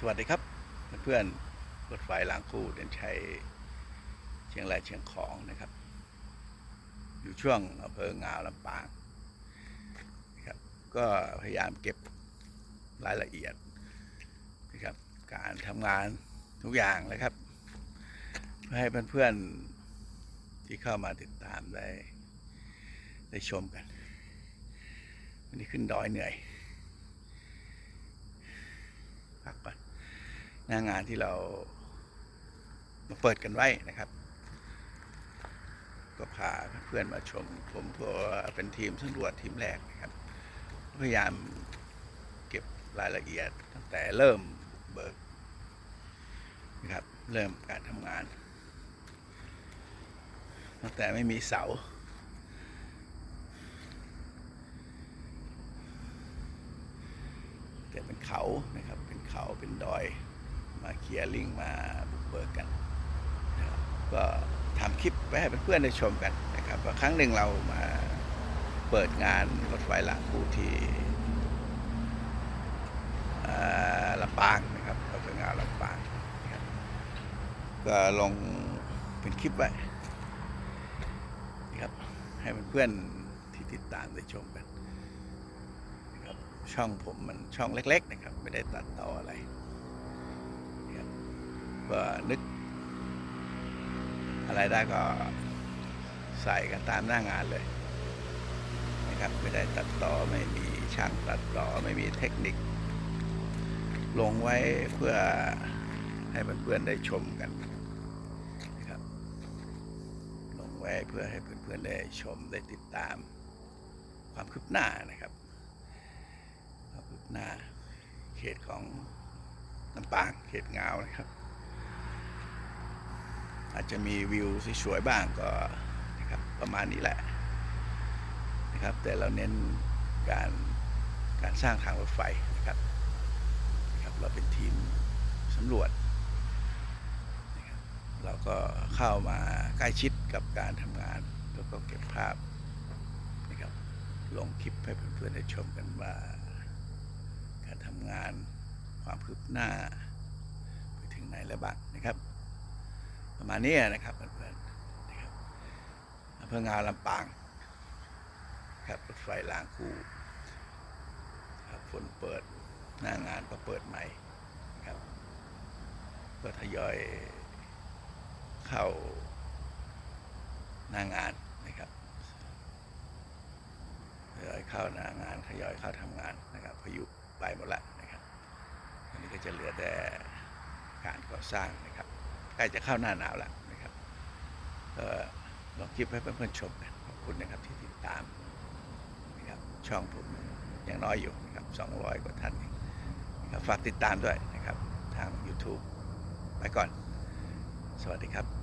สวัสดีครับ เพื่อนๆรถไฟหลางคู่เดินชัยเชียงรายเชียงของนะครับ อยู่ช่วงอำเภองาวลำปางนะครับก็พยายามเก็บรายละเอียดนะครับ การทำงานทุกอย่างเลยครับ เพื่อให้เพื่อนๆที่เข้ามาติดตามได้ได้ชมกัน วันนี้ขึ้นดอยเหนื่อย พักก่อน หน้างานที่เรามาเปิดกันไว้นะครับ ก็พาเพื่อนมาชมผมก็เป็นทีมสำรวจทีมแรกนะครับ พยายามเก็บรายละเอียดตั้งแต่เริ่มเบิกนะครับ เริ่มการทำงาน ตั้งแต่ไม่มีเสาแต่เป็นเขานะครับ เป็นเขาเป็นดอย มาเคลียร์ลิงมาบุกเบิกกันนะครับก็ทำคลิปไว้ให้เพื่อนๆได้ชมกันนะครับว่าครั้งหนึ่งเรามาเปิดงานรถไฟหลังคู่ที่ลำปางนะครับเราไปงานลำปางนะครับก็ลงเป็นคลิปไว้นะครับให้เพื่อนๆที่ติดตามได้ชมกันนะครับช่องผมมันช่องเล็ก ๆ นะครับ ไม่ได้ตัดต่ออะไร ก็นึก อะไรได้ก็ใส่กันตามหน้างานเลยนะครับไม่ได้ตัดต่อไม่มีช่างตัดต่อไม่มีเทคนิค ลงไว้เพื่อให้เพื่อนๆได้ชมกันนะครับลงไว้เพื่อให้เพื่อนๆได้ชมได้ติดตาม ความคืบหน้านะครับความคืบหน้าเขตของลำปางเขตงาวนะครับ อาจจะมีวิวสวยๆบ้างก็นะครับประมาณนี้แหละนะครับ แต่เราเน้นการการสร้างทางรถไฟนะครับนะครับ เราเป็นทีมสำรวจนะครับเราก็เข้ามาใกล้ชิดกับการทำงาน แล้วก็เก็บภาพนะครับลงคลิปให้เพื่อนๆได้ชมกันว่า การทำงานความคืบหน้า ไปถึงไหนแล้วบ้างนะครับ ประมาณนี้นะครับเพื่อนๆนะครับอำเภองาวลำปางครับรถไฟรางคู่ครับฝนเปิดหน้างานก็เปิดใหม่ครับก็ทยอยเข้าหน้างานนะครับทยอยเข้าหน้างานทยอยเข้าทำงานนะครับพายุไปหมดละนะครับอันนี้ก็จะเหลือแต่การก่อสร้างนะครับ ใกล้จะเข้าหน้าหนาวแล้วนะครับก็ลองคลิปให้เพื่อนๆชมกันขอบคุณนะครับที่ติดตามนะครับช่องผมยังน้อยอยู่นะครับ 200 กว่าท่านฝากติดตามด้วยนะครับทาง YouTube ไปก่อน สวัสดีครับ